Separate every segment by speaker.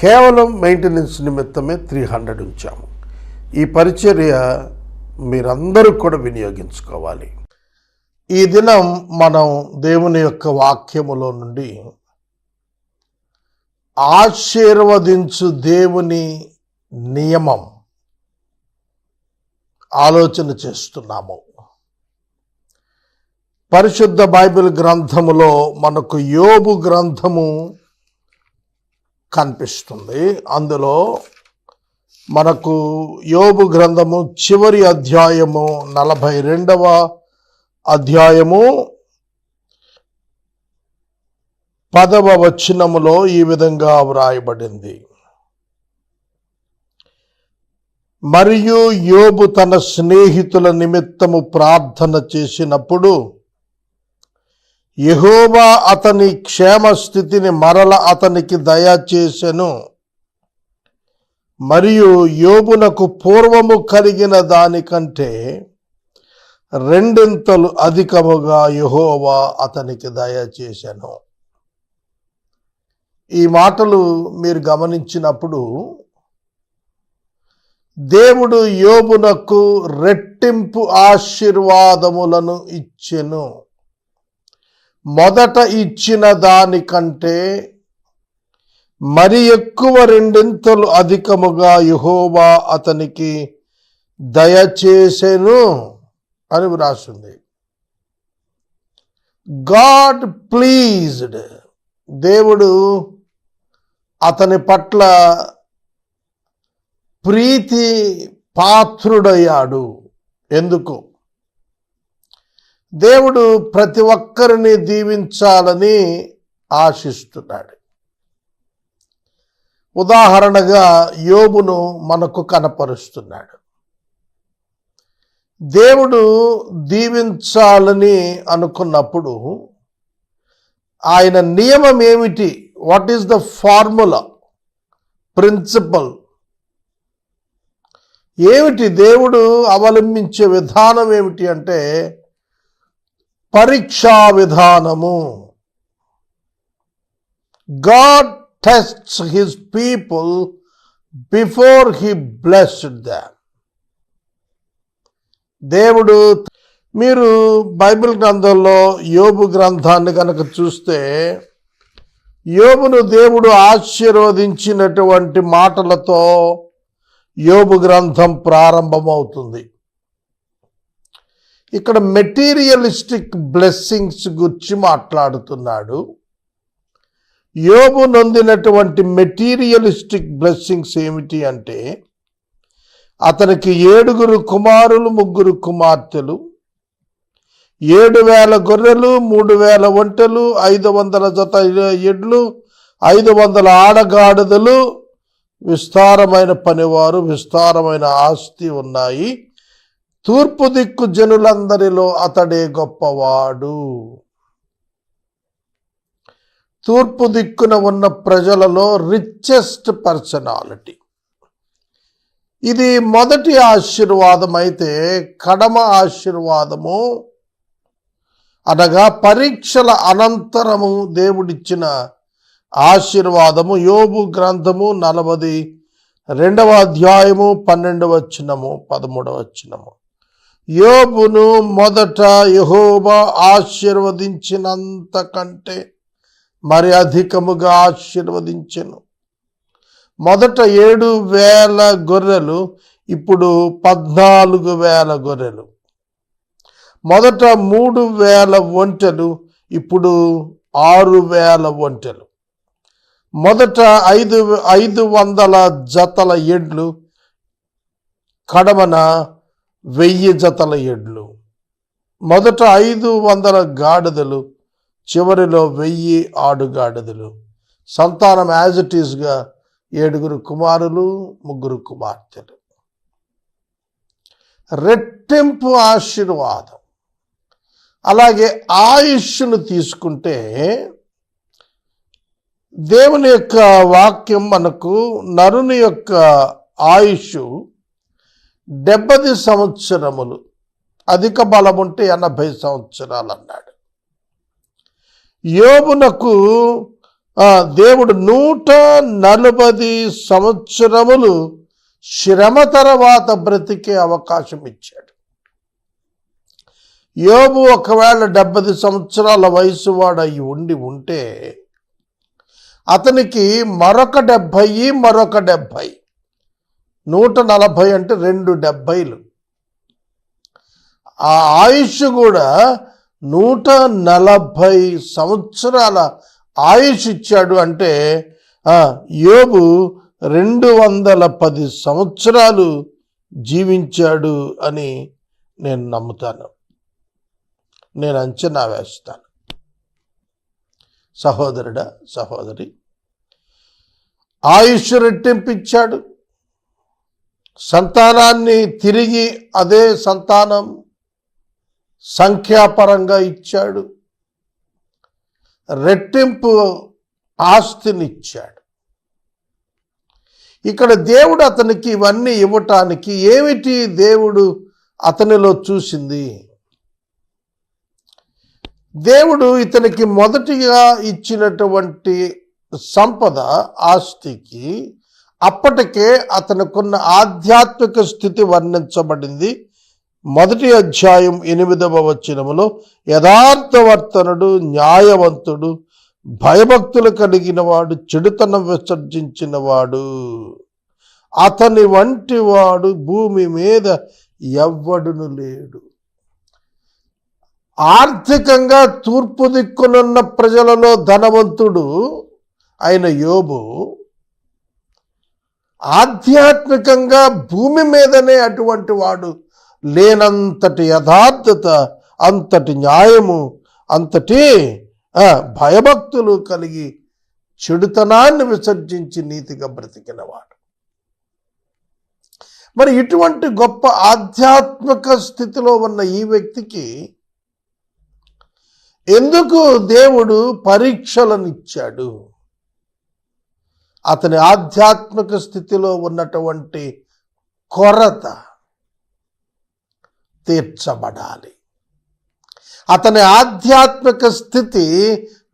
Speaker 1: కేవలం మెయింటెనెన్స్ నిమిత్తమే three hundred ఉంచాము. ఈ పరిచర్య మీరందరూ కూడా వినియోగించుకోవాలి. ఈ దినం మనం దేవుని యొక్క వాక్యములో నుండి ఆశీర్వదించు దేవుని నియమం ఆలోచన చేస్తున్నాము. పరిశుద్ధ బైబిల్ గ్రంథములో మనకు యోబు గ్రంథము కనిపిస్తుంది. అందులో మనకు యోబు గ్రంథము చివరి అధ్యాయము నలభై రెండవ అధ్యాయము పదవ వచనములో ఈ విధంగా వ్రాయబడింది. మరియు యోబు తన స్నేహితుల నిమిత్తము ప్రార్థన చేసినప్పుడు యహోవా అతని క్షేమ స్థితిని మరల అతనికి దయచేసెను. మరియు యోబునకు పూర్వము కలిగిన దానికంటే రెండింతలు అధికముగా యహోవా అతనికి దయచేశాను ఈ మాటలు మీరు గమనించినప్పుడు దేవుడు యోబునకు రెట్టింపు ఆశీర్వాదములను ఇచ్చెను. మొదట ఇచ్చిన దానికంటే మరి ఎక్కువ రెండింతలు అధికముగా యుహోవా అతనికి దయచేసెను అని వ్రాసింది. God pleased. దేవుడు అతని పట్ల ప్రీతి పాత్రుడయ్యాడు. ఎందుకు? దేవుడు ప్రతి ఒక్కరిని దీవించాలని ఆశిస్తున్నాడు. ఉదాహరణగా యోబును మనకు కనపరుస్తున్నాడు. దేవుడు దీవించాలని అనుకున్నప్పుడు ఆయన నియమం ఏమిటి? What is the formula principle ఏమిటి? దేవుడు అవలంబించే విధానం ఏమిటి అంటే పరీక్షా విధానము. God tests his people before he blessed them దేవుడు మీరు బైబిల్ గ్రంథంలో యోబు గ్రంథాన్ని కనుక చూస్తే యోబును దేవుడు ఆశీర్వదించినటువంటి మాటలతో యోబు గ్రంథం ప్రారంభమవుతుంది. ఇక్కడ మెటీరియలిస్టిక్ బ్లెస్సింగ్స్ గురించి మాట్లాడుతున్నాడు. యోబు నొందినటువంటి మెటీరియలిస్టిక్ బ్లెస్సింగ్స్ ఏమిటి అంటే అతనికి ఏడుగురు కుమారులు ముగ్గురు కుమార్తెలు ఏడు వేల గొర్రెలు మూడు వేల ఒంటెలు ఐదు వందల జత ఎడ్లు ఐదు వందల ఆడగాడిదలు. విస్తారమైన పనివారు విస్తారమైన ఆస్తి ఉన్నాయి. తూర్పు దిక్కు జనులందరిలో అతడే గొప్పవాడు. తూర్పు దిక్కున ఉన్న ప్రజలలో రిచెస్ట్ పర్సనాలిటీ ఇది మొదటి ఆశీర్వాదం అయితే కడమ ఆశీర్వాదము. అనగా పరీక్షల అనంతరము దేవుడిచ్చిన ఆశీర్వాదము. యోబు గ్రంథము నలభది రెండవ అధ్యాయము పన్నెండవ వచనము పదమూడవ వచనము. యోబును మొదట యహోబా ఆశీర్వదించినంత కంటే మరి అధికముగా ఆశీర్వదించెను. మొదట ఏడు వేల గొర్రెలు ఇప్పుడు పద్నాలుగు వేల గొర్రెలు. మొదట మూడు వేల ఒంటెలు ఇప్పుడు ఆరు వేల ఒంటెలు. మొదట ఐదు ఐదు వందల జతల ఎడ్లు కడమన వెయ్యి జతల ఎడ్లు. మొదట ఐదు వందల గాడిదలు చివరిలో వెయ్యి ఆడుగాడిదలు. సంతానం యాజ్ ఇట్ ఈస్గా ఏడుగురు కుమారులు ముగ్గురు కుమార్తెలు. రెట్టింపు ఆశీర్వాదం. అలాగే ఆయుష్ను తీసుకుంటే దేవుని యొక్క వాక్యం మనకు నరుని యొక్క ఆయుష్ డెబ్బది సంవత్సరములు అధిక బలం ఉంటే ఎనభై సంవత్సరాలు అన్నాడు యోబునకు దేవుడు నూట నలభై సంవత్సరములు శ్రమ తర్వాత బ్రతికే అవకాశం ఇచ్చాడు. యోబు ఒకవేళ డెబ్బై సంవత్సరాల వయసు వాడై ఉండి ఉంటే అతనికి మరొక డెబ్భై మరొక డెబ్భై నూట నలభై అంటే రెండు డెబ్భైలు ఆ ఆయుష్ కూడా నూట నలభై సంవత్సరాల ఆయుష్ ఇచ్చాడు అంటే యోబు రెండు వందల పది సంవత్సరాలు జీవించాడు అని నేను నమ్ముతాను. నేను అంచనా వేస్తాను. సహోదరుడా సహోదరి ఆయుష్ రెట్టింపిచ్చాడు సంతానాన్ని తిరిగి అదే సంతానం సంఖ్యాపరంగా ఇచ్చాడు. రెట్టింపు ఆస్తినిచ్చాడు. ఇక్కడ దేవుడు అతనికి ఇవన్నీ ఇవ్వటానికి ఏమిటి దేవుడు అతనిలో చూసింది? దేవుడు ఇతనికి మొదటిగా ఇచ్చినటువంటి సంపద ఆస్తికి అప్పటికే అతనుకున్న ఆధ్యాత్మిక స్థితి వర్ణించబడింది. మొదటి అధ్యాయం ఎనిమిదవ వచనములో యథార్థవర్తనుడు న్యాయవంతుడు భయభక్తులు కలిగిన వాడు చెడుతనం విసర్జించిన వాడు అతని వంటి వాడు భూమి మీద ఎవ్వడును లేడు. ఆర్థికంగా తూర్పు దిక్కునున్న ప్రజలలో ధనవంతుడు అయిన యోబు ఆధ్యాత్మికంగా భూమి మీదనే అటువంటి వాడు లేనంతటి యథార్థత అంతటి న్యాయము అంతటి భయభక్తులు కలిగి చెడుతనాన్ని విసర్జించి నీతిగా బ్రతికినవాడు. మరి ఇటువంటి గొప్ప ఆధ్యాత్మిక స్థితిలో ఉన్న ఈ వ్యక్తికి ఎందుకు దేవుడు పరీక్షలను ఇచ్చాడు అతని ఆధ్యాత్మిక స్థితిలో ఉన్నటువంటి కొరత తీర్చబడాలి. అతని ఆధ్యాత్మిక స్థితి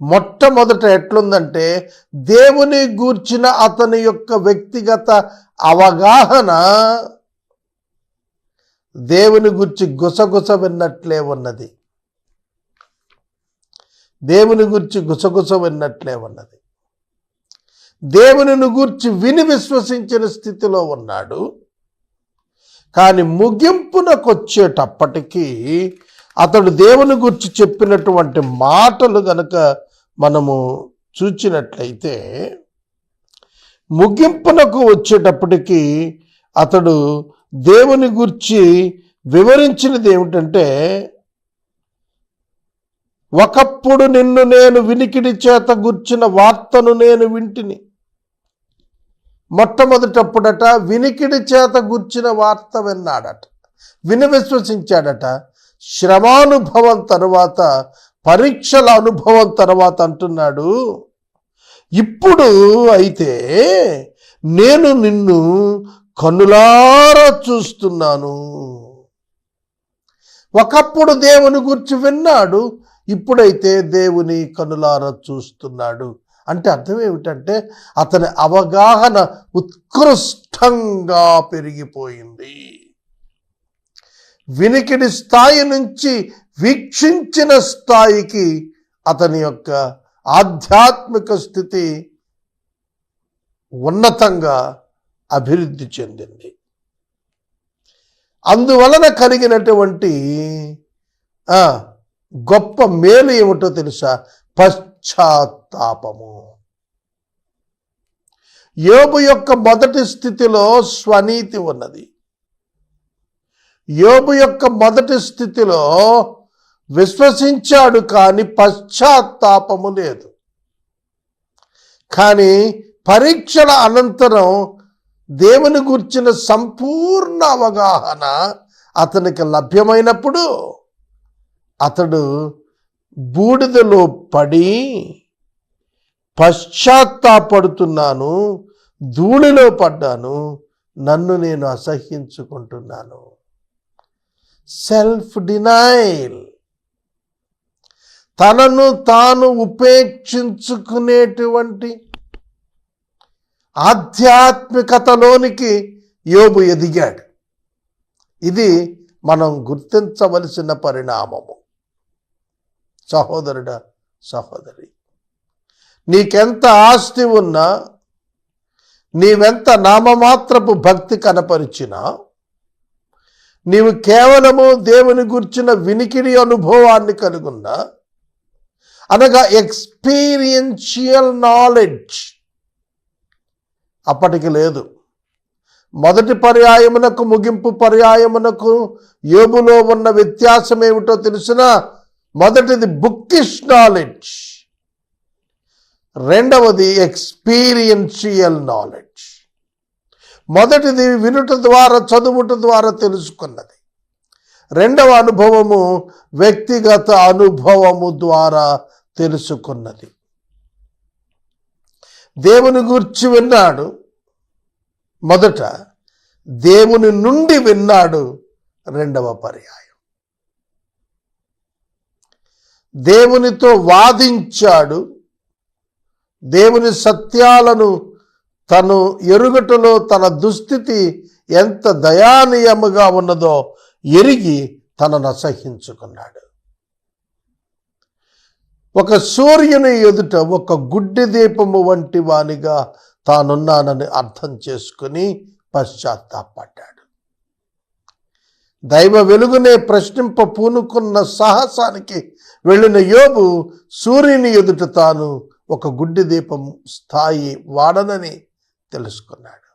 Speaker 1: మొట్టమొదట ఎట్లుందంటే దేవుని గూర్చిన అతని యొక్క వ్యక్తిగత అవగాహన దేవుని గురించి గుసగుస విన్నట్లే ఉన్నది. దేవుని గురించి గుసగుస విన్నట్లే ఉన్నది. దేవునిని గూర్చి విని విశ్వసించిన స్థితిలో ఉన్నాడు. కానీ ముగింపునకు వచ్చేటప్పటికీ అతడు దేవుని గురించి చెప్పినటువంటి మాటలు గనక మనము చూచినట్లయితే ముగింపునకు వచ్చేటప్పటికీ అతడు దేవుని గురించి వివరించినది ఏమిటంటే ఒకప్పుడు నిన్ను నేను వినికిడి చేత గుర్చిన వార్తను నేను వింటిని. మొట్టమొదటప్పుడట వినికిడి చేత గుర్చిన వార్త విన్నాడట. విని విశ్వసించాడట. శ్రమానుభవం తర్వాత పరీక్షల అనుభవం తర్వాత అంటున్నాడు ఇప్పుడు అయితే నేను నిన్ను కన్నులారా చూస్తున్నాను. ఒకప్పుడు దేవుని గురించి విన్నాడు ఇప్పుడైతే దేవుని కనులారా చూస్తున్నాడు. అంటే అర్థం ఏమిటంటే అతని అవగాహన ఉత్కృష్టంగా పెరిగిపోయింది. వినికిడి స్థాయి నుంచి వీక్షించిన స్థాయికి అతని యొక్క ఆధ్యాత్మిక స్థితి ఉన్నతంగా అభివృద్ధి చెందింది. అందువలన కలిగినటువంటి గొప్ప మేలు ఏమిటో తెలుసా? పశ్చాత్తాపము. యోబు యొక్క మొదటి స్థితిలో స్వనీతి ఉన్నది. యోబు యొక్క మొదటి స్థితిలో విశ్వసించాడు కానీ పశ్చాత్తాపము లేదు. కానీ పరీక్షల అనంతరం దేవుని గుర్చిన సంపూర్ణ అవగాహన అతనికి లభ్యమైనప్పుడు అతడు బూడిదలో పడి పశ్చాత్తాపడుతున్నాను ధూళిలో పడ్డాను నన్ను నేను అసహ్యించుకుంటున్నాను. సెల్ఫ్ డినైల్ తనను తాను ఉపేక్షించుకునేటువంటి ఆధ్యాత్మికతలోనికి యోబు ఎదిగాడు. ఇది మనం గుర్తించవలసిన పరిణామము. సహోదరుడా సహోదరి నీకెంత ఆస్తి ఉన్నా నీవెంత నామమాత్రపు భక్తి కనపరిచినా నీవు కేవలము దేవుని గుర్చిన వినికిడి అనుభవాన్ని కలుగున్నా అనగా ఎక్స్పీరియన్షియల్ నాలెడ్జ్ అప్పటికి లేదు. మొదటి పర్యాయమునకు ముగింపు పర్యాయమునకు యోగులో ఉన్న వ్యత్యాసం ఏమిటో తెలిసినా మొదటిది బుక్కిష్ నాలెడ్జ్. రెండవది ఎక్స్పీరియన్షియల్ నాలెడ్జ్. మొదటిది వినుట ద్వారా చదువుట ద్వారా తెలుసుకున్నది. రెండవ అనుభవము వ్యక్తిగత అనుభవము ద్వారా తెలుసుకున్నది. దేవుని గురించి విన్నాడు. మొదట దేవుని నుండి విన్నాడు రెండవ పర్యాయం. దేవునితో వాదించాడు. దేవుని సత్యాలను తను ఎరుగటలో తన దుస్థితి ఎంత దయానీయముగా ఉన్నదో ఎరిగి తనను అసహించుకున్నాడు. ఒక సూర్యుని ఎదుట ఒక గుడ్డి దీపము వంటి వానిగా తానున్నానని అర్థం చేసుకుని పశ్చాత్తాపడ్డాడు. దైవ వెలుగునే ప్రశ్నింప పూనుకున్న సాహసానికి వెళ్ళిన యోబు సూర్యుని ఎదుట తాను ఒక గుడ్డి దీపం స్థాయి వాడనని తెలుసుకున్నాడు.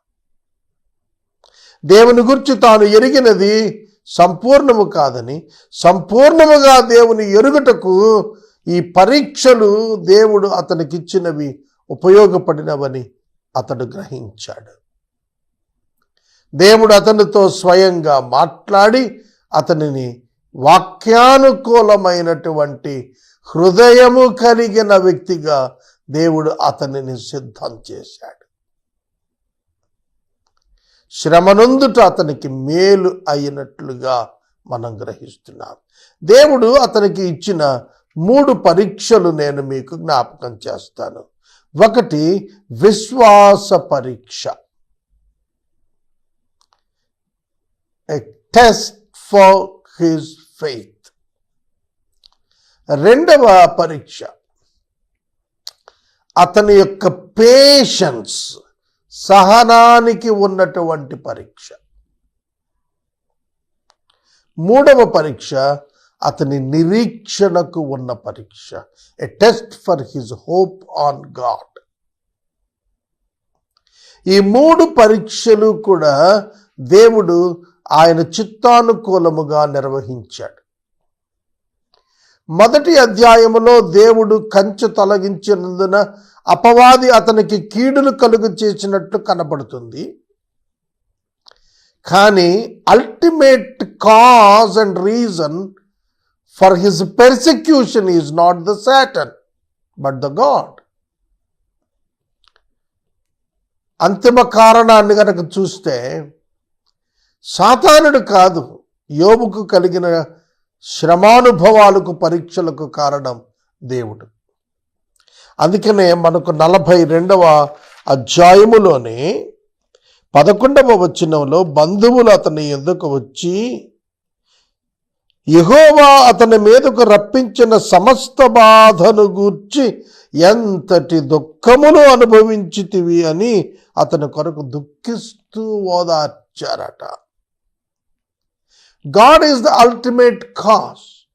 Speaker 1: దేవుని గురించి తాను ఎరిగినది సంపూర్ణము కాదని సంపూర్ణముగా దేవుని ఎరుగుటకు ఈ పరీక్షలు దేవుడు అతనికిచ్చినవి ఉపయోగపడినవని అతడు గ్రహించాడు. దేవుడు అతనితో స్వయంగా మాట్లాడి అతనిని వాక్యానుకూలమైనటువంటి హృదయము కలిగిన వ్యక్తిగా దేవుడు అతనిని సిద్ధం చేశాడు. శ్రమనందుట అతనికి మేలు అయినట్లుగా మనం గ్రహిస్తున్నాం. దేవుడు అతనికి ఇచ్చిన మూడు పరీక్షలు నేను మీకు జ్ఞాపకం చేస్తాను. ఒకటి విశ్వాస పరీక్ష. A test for his faith రెండవ పరీక్ష. అతని యొక్క పేషెన్స్ సహనానికి ఉన్నటువంటి పరీక్ష. మూడవ పరీక్ష అతని నిరీక్షణకు ఉన్న పరీక్ష. A test for his hope on God ఈ మూడు పరీక్షలు కూడా దేవుడు ఆయన చిత్తానుకూలముగా నిర్వహించాడు. మొదటి అధ్యాయములో దేవుడు కంచె తొలగించినందున అపవాది అతనికి కీడులు కలుగు చేసినట్టు కనబడుతుంది. కానీ ultimate cause and reason for his persecution is not the Satan but the God అంతిమ కారణాన్ని కనుక చూస్తే సాతానుడు కాదు యోబుకు కలిగిన శ్రమానుభవాలకు పరీక్షలకు కారణం దేవుడు. అందుకనే మనకు నలభై రెండవ అధ్యాయములోనే పదకొండవ వచనంలో బంధువులు అతని ఎందుకు వచ్చి యెహోవా అతని మీదకు రప్పించిన సమస్త బాధను గూర్చి ఎంతటి దుఃఖమును అనుభవించితివి అని అతని కొరకు దుఃఖిస్తూ ఓదార్చారట. God is the ultimate cause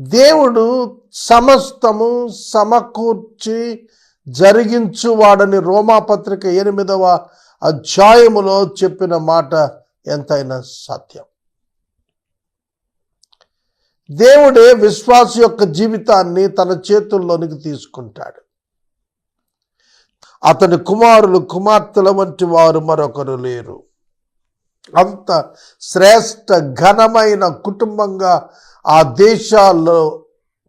Speaker 1: దేవుడు సమస్తము సమకూర్చి జరిగించువాడని రోమాపత్రిక ఎనిమిదవ అధ్యాయములో చెప్పిన మాట ఎంతైనా సత్యం. దేవుడే విశ్వాస యొక్క జీవితాన్ని తన చేతుల్లోనికి తీసుకుంటాడు. అతని కుమారులు కుమార్తెల వంటి వారు మరొకరు లేరు. అంత శ్రేష్ట ఘనమైన కుటుంబంగా ఆ దేశాల్లో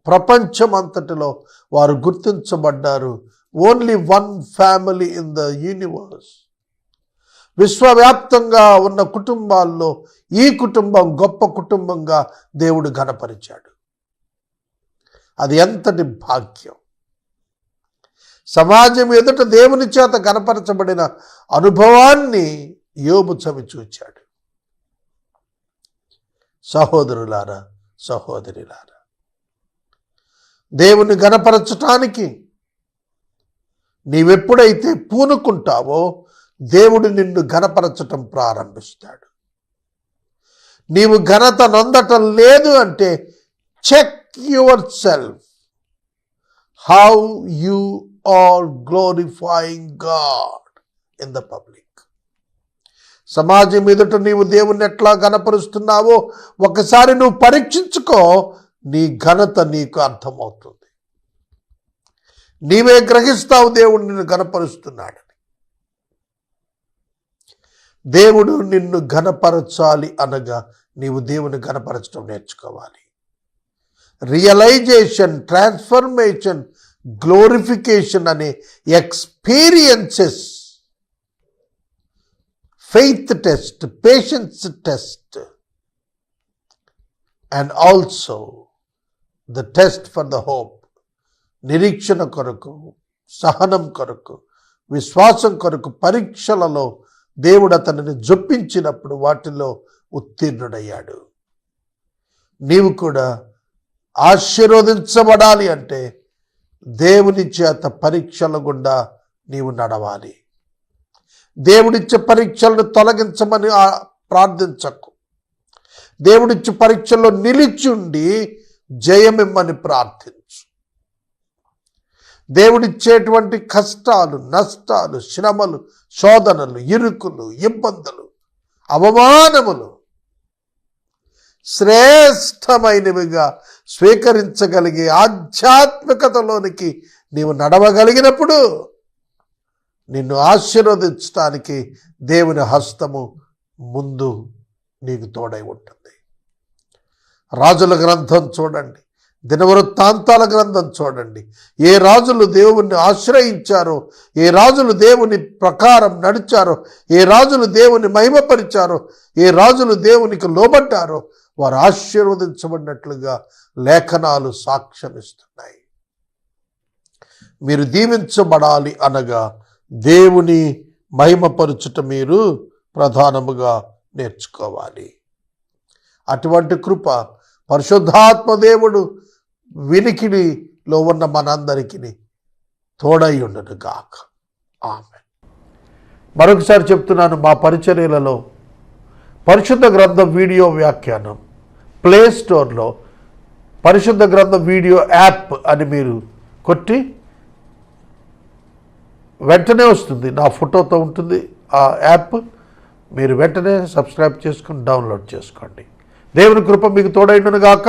Speaker 1: ప్రపంచమంతటిలో వారు గుర్తించబడ్డారు. Only one family in the universe విశ్వవ్యాప్తంగా ఉన్న కుటుంబాల్లో ఈ కుటుంబం గొప్ప కుటుంబంగా దేవుడు ఘనపరిచాడు. అది ఎంతటి భాగ్యం! సమాజం ఎదుట దేవుని చేత కనపరచబడిన అనుభవాన్ని యోబు చవి చూచాడు. సహోదరులారా సహోదరులారా దేవుని గణపరచటానికి నీవెప్పుడైతే పూనుకుంటావో దేవుడు నిన్ను ఘనపరచటం ప్రారంభిస్తాడు. నీవు ఘనత నొందటం లేదు అంటే check yourself. How you are glorifying God in the public. సమాజం ఎదుట నీవు దేవుణ్ణి ఎట్లా గనపరుస్తున్నావో ఒకసారి నువ్వు పరీక్షించుకో నీ ఘనత నీకు అర్థమవుతుంది. నీవే గ్రహిస్తావు దేవుడు నిన్ను గనపరుస్తున్నాడని దేవుడు నిన్ను ఘనపరచాలి అనగా నీవు దేవుని ఘనపరచడం నేర్చుకోవాలి. రియలైజేషన్ ట్రాన్స్ఫర్మేషన్ గ్లోరిఫికేషన్ అనే experiences faith test patience test and also the test for the hope నిరీక్షణ కొరకు సహనం కొరకు విశ్వాసం కొరకు పరీక్షలలో దేవుడు అతనిని జొప్పించినప్పుడు వాటిలో ఉత్తీర్ణుడయ్యాడు. నీవు కూడా ఆశీర్వదించబడాలి అంటే దేవుని చేత పరీక్షల గుండా నీవు నడవాలి. దేవుడిచ్చే పరీక్షలను తొలగించమని ప్రార్థించకు. దేవుడిచ్చే పరీక్షల్లో నిలిచుండి జయమిమ్మని ప్రార్థించు. దేవుడిచ్చేటువంటి కష్టాలు నష్టాలు శ్రమలు శోధనలు ఇరుకులు ఇబ్బందులు అవమానములు శ్రేష్టమైనవిగా స్వీకరించగలిగే ఆధ్యాత్మికతలోనికి నీవు నడవగలిగినప్పుడు నిన్ను ఆశీర్వదించడానికి దేవుని హస్తము ముందు నీకు తోడై ఉంటుంది. రాజుల గ్రంథం చూడండి. దినవృత్తాంతాల గ్రంథం చూడండి. ఏ రాజులు దేవుణ్ణి ఆశ్రయించారో ఏ రాజులు దేవుని ప్రకారం నడిచారో ఏ రాజులు దేవుని మహిమపరిచారో ఏ రాజులు దేవునికి లోబడ్డారో వారు ఆశీర్వదించబడినట్లుగా లేఖనాలు సాక్ష్యమిస్తున్నాయి. మీరు దీవించబడాలి అనగా దేవుని మహిమపరుచుట మీరు ప్రధానముగా నేర్చుకోవాలి. అటువంటి కృప పరిశుద్ధాత్మ దేవుడు వినికిడిలో ఉన్న మనందరికీ తోడై ఉండను గాక. ఆమె మరొకసారి చెప్తున్నాను మా పరిచర్యలలో పరిశుద్ధ గ్రంథం వీడియో వ్యాఖ్యానం ప్లే స్టోర్లో పరిశుద్ధ గ్రంథం వీడియో యాప్ అని మీరు కొట్టి వెంటనే వస్తుంది. నా ఫోటోతో ఉంటుంది. ఆ యాప్
Speaker 2: మీరు వెంటనే సబ్స్క్రైబ్ చేసుకుని డౌన్లోడ్ చేసుకోండి. దేవుని కృప మీకు తోడైండును గాక